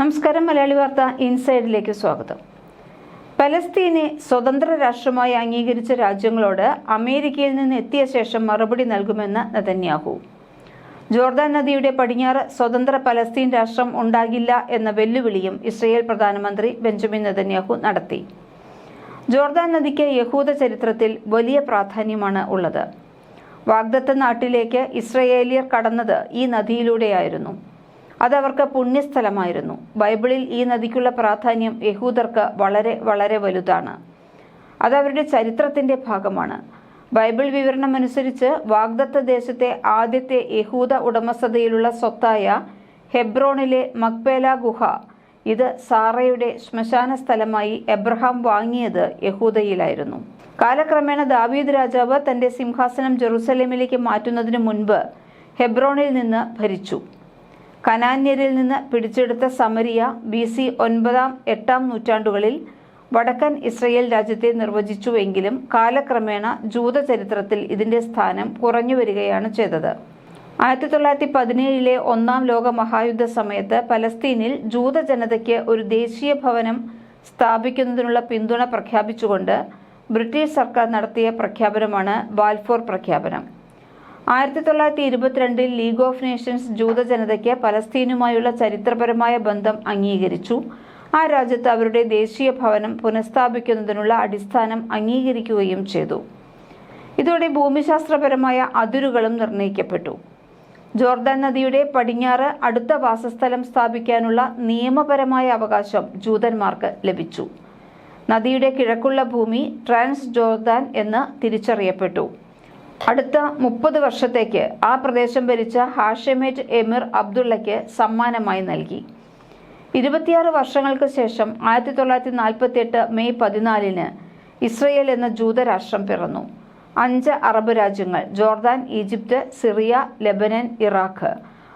നമസ്കാരം മലയാളി വാർത്ത ഇൻസൈഡിലേക്ക് സ്വാഗതം. പലസ്തീനെ സ്വതന്ത്ര രാഷ്ട്രമായി അംഗീകരിച്ച രാജ്യങ്ങളോട് അമേരിക്കയിൽ നിന്ന് എത്തിയ ശേഷം മറുപടി നൽകുമെന്ന് നതന്യാഹു. ജോർദാൻ നദിയുടെ പടിഞ്ഞാറ് സ്വതന്ത്ര പലസ്തീൻ രാഷ്ട്രം ഉണ്ടാകില്ല എന്ന വെല്ലുവിളിയും ഇസ്രയേൽ പ്രധാനമന്ത്രി ബെഞ്ചമിൻ നെതന്യാഹു നടത്തി. ജോർദാൻ നദിക്ക് യഹൂദ ചരിത്രത്തിൽ വലിയ പ്രാധാന്യമാണ് ഉള്ളത്. വാഗ്ദത്ത നാട്ടിലേക്ക് ഇസ്രയേലിയർ കടന്നത് ഈ നദിയിലൂടെയായിരുന്നു. അതവർക്ക് പുണ്യസ്ഥലമായിരുന്നു. ബൈബിളിൽ ഈ നദിക്കുള്ള പ്രാധാന്യം യഹൂദർക്ക് വളരെ വളരെ വലുതാണ്. അതവരുടെ ചരിത്രത്തിന്റെ ഭാഗമാണ്. ബൈബിൾ വിവരണമനുസരിച്ച് വാഗ്ദത്ത ദേശത്തെ ആദ്യത്തെ യഹൂദ ഉടമസ്ഥതയിലുള്ള സ്വത്തായ ഹെബ്രോണിലെ മക്പേല ഗുഹ ഇത് സാറയുടെ ശ്മശാന സ്ഥലമായി എബ്രഹാം വാങ്ങിയത് യഹൂദയിലായിരുന്നു. കാലക്രമേണ ദാവീദ് രാജാവ് തന്റെ സിംഹാസനം ജെറുസലേമിലേക്ക് മാറ്റുന്നതിന് മുൻപ് ഹെബ്രോണിൽ നിന്ന് ഭരിച്ചു. കനാന്യരിൽ നിന്ന് പിടിച്ചെടുത്ത സമരിയ ബി സി ഒൻപതാം എട്ടാം നൂറ്റാണ്ടുകളിൽ വടക്കൻ ഇസ്രയേൽ രാജ്യത്തെ നിർവചിച്ചുവെങ്കിലും കാലക്രമേണ ജൂത ചരിത്രത്തിൽ ഇതിന്റെ സ്ഥാനം കുറഞ്ഞു വരികയാണ് ചെയ്തത്. ആയിരത്തി തൊള്ളായിരത്തി പതിനേഴിലെ ഒന്നാം ലോക മഹായുദ്ധ സമയത്ത് പലസ്തീനിൽ ജൂത ജനതയ്ക്ക് ഒരു ദേശീയ ഭവനം സ്ഥാപിക്കുന്നതിനുള്ള പിന്തുണ പ്രഖ്യാപിച്ചുകൊണ്ട് ബ്രിട്ടീഷ് സർക്കാർ നടത്തിയ പ്രഖ്യാപനമാണ് ബാൽഫോർ പ്രഖ്യാപനം. ആയിരത്തി തൊള്ളായിരത്തി ഇരുപത്തിരണ്ടിൽ ലീഗ് ഓഫ് നേഷൻസ് ജൂത ജനതയ്ക്ക് പലസ്തീനുമായുള്ള ചരിത്രപരമായ ബന്ധം അംഗീകരിച്ചു. ആ രാജ്യത്ത് അവരുടെ ദേശീയ ഭവനം പുനഃസ്ഥാപിക്കുന്നതിനുള്ള അടിസ്ഥാനം അംഗീകരിക്കുകയും ചെയ്തു. ഇതോടെ ഭൂമിശാസ്ത്രപരമായ അതിരുകളും നിർണയിക്കപ്പെട്ടു. ജോർദാൻ നദിയുടെ പടിഞ്ഞാറ് അടുത്ത വാസസ്ഥലം സ്ഥാപിക്കാനുള്ള നിയമപരമായ അവകാശം ജൂതന്മാർക്ക് ലഭിച്ചു. നദിയുടെ കിഴക്കുള്ള ഭൂമി ട്രാൻസ് ജോർദാൻ എന്ന് തിരിച്ചറിയപ്പെട്ടു. അടുത്ത മുപ്പത് വർഷത്തേക്ക് ആ പ്രദേശം ഭരിച്ച ഹാഷമേറ്റ് എമിർ അബ്ദുള്ളയ്ക്ക് സമ്മാനമായി നൽകി. ഇരുപത്തിയാറ് വർഷങ്ങൾക്ക് ശേഷം ആയിരത്തി തൊള്ളായിരത്തി നാൽപ്പത്തി എട്ട് മെയ് പതിനാലിന് ഇസ്രയേൽ എന്ന ജൂതരാഷ്ട്രം പിറന്നു. അഞ്ച് അറബ് രാജ്യങ്ങൾ Jordan Egypt Syria Lebanon Iraq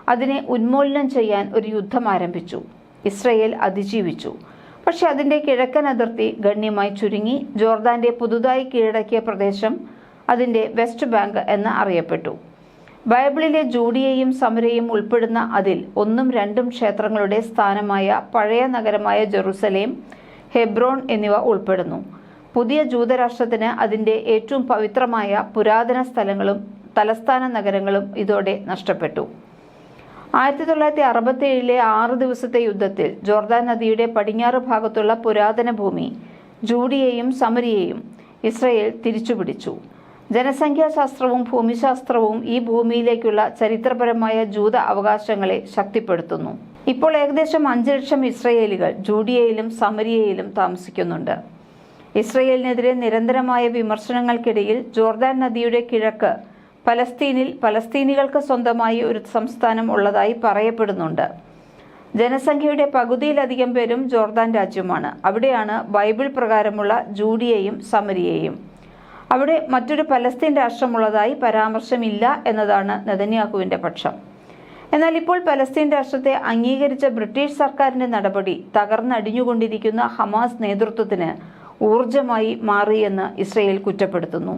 അതിനെ ഉന്മൂലനം ചെയ്യാൻ ഒരു യുദ്ധം ആരംഭിച്ചു. ഇസ്രയേൽ അതിജീവിച്ചു. പക്ഷെ അതിന്റെ കിഴക്കൻ അതിർത്തി ഗണ്യമായി ചുരുങ്ങി. ജോർദാന്റെ പുതുതായി കീഴടക്കിയ പ്രദേശം അതിന്റെ വെസ്റ്റ് ബാങ്ക് എന്ന് അറിയപ്പെട്ടു. ബൈബിളിലെ ജൂഡിയെയും സമരയും ഉൾപ്പെടുന്ന അതിൽ ഒന്നും രണ്ടും ക്ഷേത്രങ്ങളുടെ സ്ഥാനമായ പഴയ നഗരമായ ജെറുസലേം ഹെബ്രോൺ എന്നിവ ഉൾപ്പെടുന്നു. പുതിയ ജൂതരാഷ്ട്രത്തിന് അതിന്റെ ഏറ്റവും പവിത്രമായ പുരാതന സ്ഥലങ്ങളും തലസ്ഥാന നഗരങ്ങളും ഇതോടെ നഷ്ടപ്പെട്ടു. ആയിരത്തി തൊള്ളായിരത്തി അറുപത്തി ഏഴിലെ ആറ് ദിവസത്തെ യുദ്ധത്തിൽ ജോർദാൻ നദിയുടെ പടിഞ്ഞാറ് ഭാഗത്തുള്ള പുരാതന ഭൂമി ജൂഡിയെയും സമരിയെയും ഇസ്രയേൽ തിരിച്ചുപിടിച്ചു. ജനസംഖ്യാശാസ്ത്രവും ഭൂമിശാസ്ത്രവും ഈ ഭൂമിയിലേക്കുള്ള ചരിത്രപരമായ ജൂത അവകാശങ്ങളെ ശക്തിപ്പെടുത്തുന്നു. ഇപ്പോൾ ഏകദേശം അഞ്ച് ലക്ഷം ഇസ്രയേലുകൾ ജൂഡിയയിലും സമരിയയിലും താമസിക്കുന്നുണ്ട്. ഇസ്രയേലിനെതിരെ നിരന്തരമായ വിമർശനങ്ങൾക്കിടയിൽ ജോർദാൻ നദിയുടെ കിഴക്ക് പലസ്തീനിൽ പലസ്തീനികൾക്ക് സ്വന്തമായി ഒരു സംസ്ഥാനം ഉള്ളതായി പറയപ്പെടുന്നുണ്ട്. ജനസംഖ്യയുടെ പകുതിയിലധികം പേരും ജോർദാൻ രാജ്യമാണ്. അവിടെയാണ് ബൈബിൾ പ്രകാരമുള്ള ജൂഡിയയും സമരിയയും. അവിടെ മറ്റൊരു പലസ്തീൻ രാഷ്ട്രമുള്ളതായി പരാമർശമില്ല എന്നതാണ് നെതന്യാഹുവിന്റെ പക്ഷം. എന്നാൽ ഇപ്പോൾ പലസ്തീൻ രാഷ്ട്രത്തെ അംഗീകരിച്ച ബ്രിട്ടീഷ് സർക്കാരിന്റെ നടപടി തകർന്നടിഞ്ഞുകൊണ്ടിരിക്കുന്ന ഹമാസ് നേതൃത്വത്തിന് ഊർജമായി മാറിയെന്ന് ഇസ്രയേൽ കുറ്റപ്പെടുത്തുന്നു.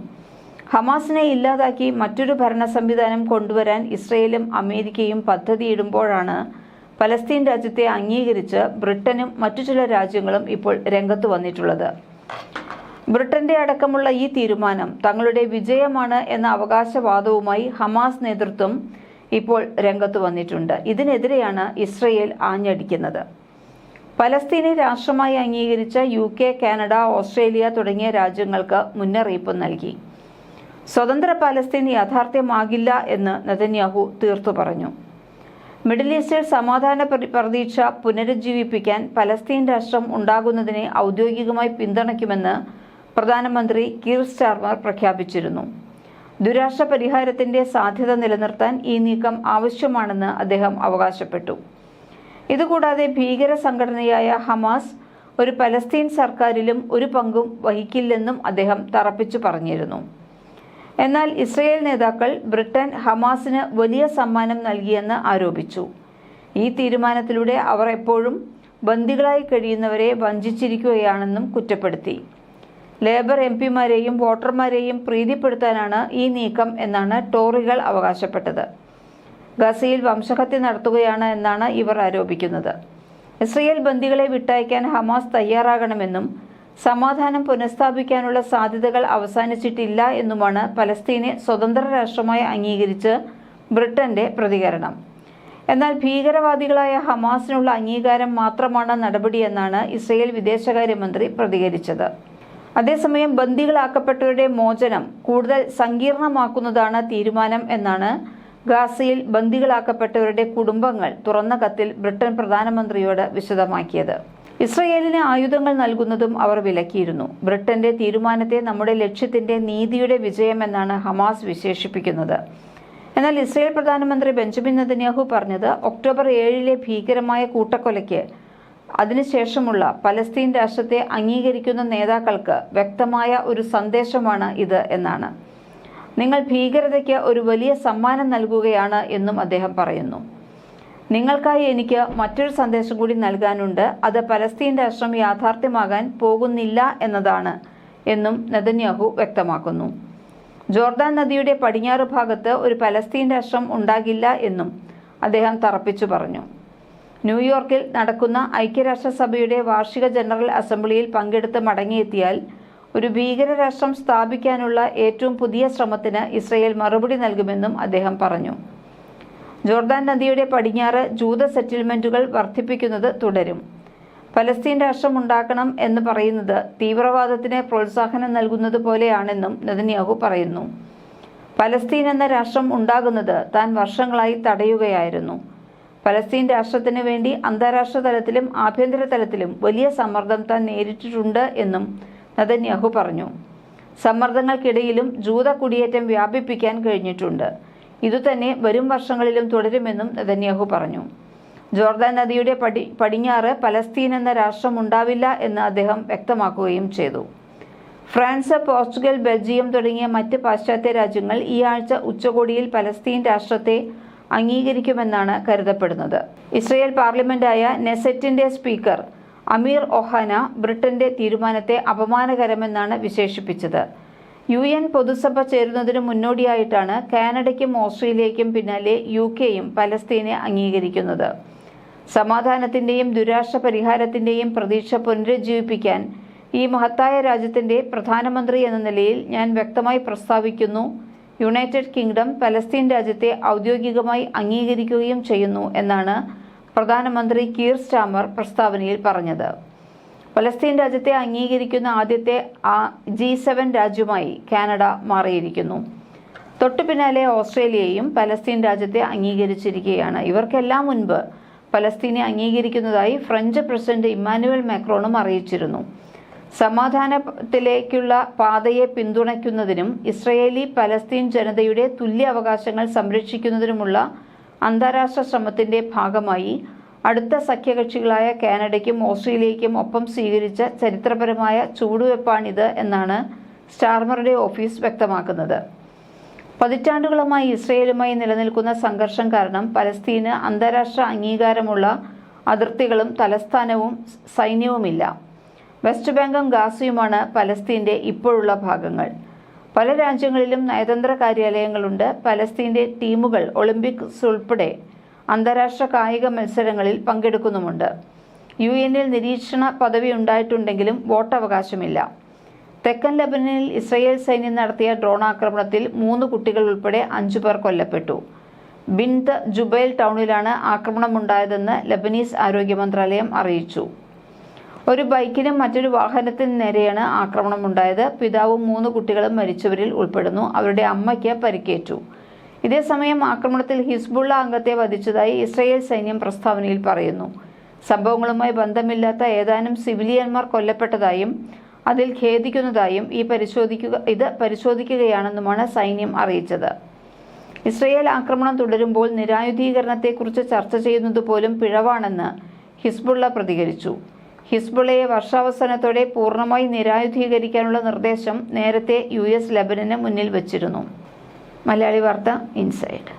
ഹമാസിനെ ഇല്ലാതാക്കി മറ്റൊരു ഭരണ സംവിധാനം കൊണ്ടുവരാൻ ഇസ്രയേലും അമേരിക്കയും പദ്ധതിയിടുമ്പോഴാണ് പലസ്തീൻ രാജ്യത്തെ അംഗീകരിച്ച് ബ്രിട്ടനും മറ്റു ചില രാജ്യങ്ങളും ഇപ്പോൾ രംഗത്ത് വന്നിട്ടുള്ളത്. ബ്രിട്ടന്റെ അടക്കമുള്ള ഈ തീരുമാനം തങ്ങളുടെ വിജയമാണ് എന്ന അവകാശവാദവുമായി ഹമാസ് നേതൃത്വം ഇപ്പോൾ രംഗത്ത് വന്നിട്ടുണ്ട്. ഇതിനെതിരെയാണ് ഇസ്രയേൽ ആഞ്ഞടിക്കുന്നത്. പലസ്തീനെ രാഷ്ട്രമായി അംഗീകരിച്ച യു കെ കാനഡ ഓസ്ട്രേലിയ തുടങ്ങിയ രാജ്യങ്ങൾക്ക് മുന്നറിയിപ്പ് നൽകി. സ്വതന്ത്ര പലസ്തീൻ യാഥാർത്ഥ്യമാകില്ല എന്ന് നെതന്യാഹു തീർത്തു പറഞ്ഞു. മിഡിൽ ഈസ്റ്റിൽ സമാധാന പ്ര- പ്രതീക്ഷ പുനരുജ്ജീവിപ്പിക്കാൻ പലസ്തീൻ രാഷ്ട്രം ഉണ്ടാകുന്നതിനെ ഔദ്യോഗികമായി പിന്തുണയ്ക്കുമെന്ന് പ്രധാനമന്ത്രി കീർ സ്റ്റാർമർ പ്രഖ്യാപിച്ചിരുന്നു. ദുരാഷ്ട്ര പരിഹാരത്തിന്റെ സാധ്യത നിലനിർത്താൻ ഈ നീക്കം ആവശ്യമാണെന്ന് അദ്ദേഹം അവകാശപ്പെട്ടു. ഇതുകൂടാതെ ഭീകര സംഘടനയായ ഹമാസ് ഒരു പലസ്തീൻ സർക്കാരിലും ഒരു പങ്കും വഹിക്കില്ലെന്നും അദ്ദേഹം തറപ്പിച്ചു പറഞ്ഞിരുന്നു. എന്നാൽ ഇസ്രയേൽ നേതാക്കൾ ബ്രിട്ടൻ ഹമാസിന് വലിയ സമ്മാനം നൽകിയെന്ന് ആരോപിച്ചു. ഈ തീരുമാനത്തിലൂടെ അവർ എപ്പോഴും ബന്ദികളായി കഴിയുന്നവരെ വഞ്ചിച്ചിരിക്കുകയാണെന്നും കുറ്റപ്പെടുത്തി. ലേബർ എം പിമാരെയും വോട്ടർമാരെയും പ്രീതിപ്പെടുത്താനാണ് ഈ നീക്കം എന്നാണ് ടോറികൾ അവകാശപ്പെട്ടത്. ഗസയിൽ വംശഹത്യ നടത്തുകയാണ് എന്നാണ് ഇവർ ആരോപിക്കുന്നത്. ഇസ്രയേൽ ബന്ദികളെ വിട്ടയക്കാൻ ഹമാസ് തയ്യാറാകണമെന്നും സമാധാനം പുനഃസ്ഥാപിക്കാനുള്ള സാധ്യതകൾ അവസാനിച്ചിട്ടില്ല എന്നുമാണ് പലസ്തീനെ സ്വതന്ത്ര രാഷ്ട്രമായി അംഗീകരിച്ച് ബ്രിട്ടന്റെ പ്രതികരണം. എന്നാൽ ഭീകരവാദികളായ ഹമാസിനുള്ള അംഗീകാരം മാത്രമാണ് നടപടിയെന്നാണ് ഇസ്രയേൽ വിദേശകാര്യമന്ത്രി പ്രതികരിച്ചത്. അതേസമയം ബന്ദികളാക്കപ്പെട്ടവരുടെ മോചനം കൂടുതൽ സങ്കീർണമാക്കുന്നതാണ് തീരുമാനം എന്നാണ് ഗാസയിൽ ബന്ദികളാക്കപ്പെട്ടവരുടെ കുടുംബങ്ങൾ തുറന്ന കത്തിൽ ബ്രിട്ടൻ പ്രധാനമന്ത്രിയോട് വിശദമാക്കിയത്. ഇസ്രയേലിന് ആയുധങ്ങൾ നൽകുന്നതും അവർ വിലക്കിയിരുന്നു. ബ്രിട്ടന്റെ തീരുമാനത്തെ നമ്മുടെ ലക്ഷ്യത്തിന്റെ നീതിയുടെ വിജയമെന്നാണ് ഹമാസ് വിശേഷിപ്പിക്കുന്നത്. എന്നാൽ ഇസ്രയേൽ പ്രധാനമന്ത്രി ബെഞ്ചമിൻ നെതന്യാഹു പറഞ്ഞത് ഒക്ടോബർ ഏഴിലെ ഭീകരമായ കൂട്ടക്കൊലയ്ക്ക് അതിനുശേഷമുള്ള പലസ്തീൻ രാഷ്ട്രത്തെ അംഗീകരിക്കുന്ന നേതാക്കൾക്ക് വ്യക്തമായ ഒരു സന്ദേശമാണ് ഇത് എന്നാണ്. നിങ്ങൾ ഭീകരതയ്ക്ക് ഒരു വലിയ സമ്മാനം നൽകുകയാണ് എന്നും അദ്ദേഹം പറയുന്നു. നിങ്ങൾക്കായി എനിക്ക് മറ്റൊരു സന്ദേശം കൂടി നൽകാനുണ്ട്. അത് പലസ്തീൻ രാഷ്ട്രം യാഥാർത്ഥ്യമാകാൻ പോകുന്നില്ല എന്നതാണ് എന്നും നെതന്യാഹു വ്യക്തമാക്കുന്നു. ജോർദാൻ നദിയുടെ പടിഞ്ഞാറ് ഭാഗത്ത് ഒരു പലസ്തീൻ രാഷ്ട്രം ഉണ്ടാകില്ല എന്നും അദ്ദേഹം തറപ്പിച്ചു പറഞ്ഞു. ന്യൂയോർക്കിൽ നടക്കുന്ന ഐക്യരാഷ്ട്രസഭയുടെ വാർഷിക ജനറൽ അസംബ്ലിയിൽ പങ്കെടുത്ത് മടങ്ങിയെത്തിയാൽ ഒരു ഭീകരരാഷ്ട്രം സ്ഥാപിക്കാനുള്ള ഏറ്റവും പുതിയ ശ്രമത്തിന് ഇസ്രയേൽ മറുപടി നൽകുമെന്നും അദ്ദേഹം പറഞ്ഞു. ജോർദാൻ നദിയുടെ പടിഞ്ഞാറ് ജൂത സെറ്റിൽമെന്റുകൾ വർദ്ധിപ്പിക്കുന്നത് തുടരും. ഫലസ്തീൻ രാഷ്ട്രം ഉണ്ടാക്കണം എന്ന് പറയുന്നത് തീവ്രവാദത്തിന് പ്രോത്സാഹനം നൽകുന്നത് പോലെയാണെന്നും നെതന്യാഹു പറയുന്നു. പലസ്തീൻ എന്ന രാഷ്ട്രം ഉണ്ടാകുന്നത് താൻ വർഷങ്ങളായി തടയുകയായിരുന്നു. പലസ്തീൻ രാഷ്ട്രത്തിന് വേണ്ടി അന്താരാഷ്ട്ര തലത്തിലും ആഭ്യന്തര തലത്തിലും വലിയ സമ്മർദ്ദം താൻ നേരിട്ടിട്ടുണ്ട് എന്നും നെതന്യാഹു പറഞ്ഞു. സമ്മർദ്ദങ്ങൾക്കിടയിലും ജൂത കുടിയേറ്റം വ്യാപിപ്പിക്കാൻ കഴിഞ്ഞിട്ടുണ്ട്. ഇതുതന്നെ വരും വർഷങ്ങളിലും തുടരുമെന്നും നെതന്യാഹു പറഞ്ഞു. ജോർദാൻ നദിയുടെ പടി പടിഞ്ഞാറ് പലസ്തീൻ എന്ന രാഷ്ട്രം ഉണ്ടാവില്ല എന്ന് അദ്ദേഹം വ്യക്തമാക്കുകയും ചെയ്തു. ഫ്രാൻസ് പോർച്ചുഗൽ ബെൽജിയം തുടങ്ങിയ മറ്റ് പാശ്ചാത്യ രാജ്യങ്ങൾ ഈ ആഴ്ച ഉച്ചകോടിയിൽ പലസ്തീൻ രാഷ്ട്രത്തെ അംഗീകരിക്കുമെന്നാണ് കരുതപ്പെടുന്നത്. ഇസ്രയേൽ പാർലമെന്റായ നെസറ്റിന്റെ സ്പീക്കർ അമീർ ഒഹാന ബ്രിട്ടന്റെ തീരുമാനത്തെ അപമാനകരമെന്നാണ് വിശേഷിപ്പിച്ചത്. യു എൻ പൊതുസഭ ചേരുന്നതിന് മുന്നോടിയായിട്ടാണ് കാനഡയ്ക്കും ഓസ്ട്രേലിയയ്ക്കും പിന്നാലെ യു കെയും പലസ്തീനെ അംഗീകരിക്കുന്നത്. സമാധാനത്തിന്റെയും ദുരാഷ്ട്ര പരിഹാരത്തിന്റെയും പ്രതീക്ഷ പുനരുജ്ജീവിപ്പിക്കാൻ ഈ മഹത്തായ രാജ്യത്തിന്റെ പ്രധാനമന്ത്രി എന്ന നിലയിൽ ഞാൻ വ്യക്തമായി പ്രസ്താവിക്കുന്നു. യുണൈറ്റഡ് കിങ്ഡം പലസ്തീൻ രാജ്യത്തെ ഔദ്യോഗികമായി അംഗീകരിക്കുകയും ചെയ്യുന്നു എന്നാണ് പ്രധാനമന്ത്രി കീർ സ്റ്റാമർ പ്രസ്താവനയിൽ പറഞ്ഞത്. പലസ്തീൻ രാജ്യത്തെ അംഗീകരിക്കുന്ന ആദ്യത്തെ ജി സെവൻ രാജ്യമായി കാനഡ മാറിയിരിക്കുന്നു. തൊട്ടു പിന്നാലെ ഓസ്ട്രേലിയയും പലസ്തീൻ രാജ്യത്തെ അംഗീകരിച്ചിരിക്കുകയാണ്. ഇവർക്കെല്ലാം മുൻപ് പലസ്തീനെ അംഗീകരിക്കുന്നതായി ഫ്രഞ്ച് പ്രസിഡന്റ് ഇമ്മാനുവൽ മാക്രോണും അറിയിച്ചിരുന്നു. സമാധാനത്തിലേക്കുള്ള പാതയെ പിന്തുണയ്ക്കുന്നതിനും ഇസ്രയേലി പലസ്തീൻ ജനതയുടെ തുല്യ അവകാശങ്ങൾ സംരക്ഷിക്കുന്നതിനുമുള്ള അന്താരാഷ്ട്ര ശ്രമത്തിന്റെ ഭാഗമായി അടുത്ത സഖ്യകക്ഷികളായ കാനഡയ്ക്കും ഓസ്ട്രേലിയയ്ക്കും ഒപ്പം സ്വീകരിച്ച ചരിത്രപരമായ ചുവടുവെപ്പാണിത് എന്നാണ് സ്റ്റാർമറുടെ ഓഫീസ് വ്യക്തമാക്കുന്നത്. പതിറ്റാണ്ടുകളുമായി ഇസ്രയേലുമായി നിലനിൽക്കുന്ന സംഘർഷം കാരണം പലസ്തീന് അന്താരാഷ്ട്ര അംഗീകാരമുള്ള അതിർത്തികളും തലസ്ഥാനവും സൈന്യവുമില്ല. വെസ്റ്റ് ബാങ്കും ഗാസയുമാണ് പലസ്തീന്റെ ഇപ്പോഴുള്ള ഭാഗങ്ങൾ. പല രാജ്യങ്ങളിലും നയതന്ത്ര കാര്യാലയങ്ങളുണ്ട്. പലസ്തീന്റെ ടീമുകൾ ഒളിമ്പിക്സ് ഉൾപ്പെടെ അന്താരാഷ്ട്ര കായിക മത്സരങ്ങളിൽ പങ്കെടുക്കുന്നുമുണ്ട്. യു എന്നിൽ നിരീക്ഷണ പദവി ഉണ്ടായിട്ടുണ്ടെങ്കിലും വോട്ടവകാശമില്ല. തെക്കൻ ലബനനിൽ ഇസ്രയേൽ സൈന്യം നടത്തിയ ഡ്രോൺ ആക്രമണത്തിൽ മൂന്ന് കുട്ടികൾ ഉൾപ്പെടെ അഞ്ചു പേർ കൊല്ലപ്പെട്ടു. ബിൻത് ജുബൈൽ ടൗണിലാണ് ആക്രമണമുണ്ടായതെന്ന് ലബനീസ് ആരോഗ്യ മന്ത്രാലയം അറിയിച്ചു. ഒരു ബൈക്കിനും മറ്റൊരു വാഹനത്തിന് നേരെയാണ് ആക്രമണമുണ്ടായത് പിതാവും മൂന്ന് കുട്ടികളും മരിച്ചവരിൽ ഉൾപ്പെടുന്നു. അവരുടെ അമ്മയ്ക്ക് പരിക്കേറ്റു. ഇതേസമയം ആക്രമണത്തിൽ ഹിസ്ബുള്ള അംഗത്തെ വധിച്ചതായി ഇസ്രയേൽ സൈന്യം പ്രസ്താവനയിൽ പറയുന്നു. സംഭവങ്ങളുമായി ബന്ധമില്ലാത്ത ഏതാനും സിവിലിയന്മാർ കൊല്ലപ്പെട്ടതായും അതിൽ ഖേദിക്കുന്നതായും ഈ പരിശോധിക്കുക ഇത് പരിശോധിക്കുകയാണെന്നുമാണ് സൈന്യം അറിയിച്ചത്. ഇസ്രയേൽ ആക്രമണം തുടരുമ്പോൾ നിരായുധീകരണത്തെക്കുറിച്ച് ചർച്ച ചെയ്യുന്നത് പോലും പിഴവാണെന്ന് ഹിസ്ബുള്ള പ്രതികരിച്ചു. ഹിസ്ബുള്ളയെ വർഷാവസാനത്തോടെ പൂർണമായി നിരായുധീകരിക്കാനുള്ള നിർദ്ദേശം നേരത്തെ യു എസ് ലബനന് മുന്നിൽ വച്ചിരുന്നു. മലയാളി വാർത്ത ഇൻസൈഡ്.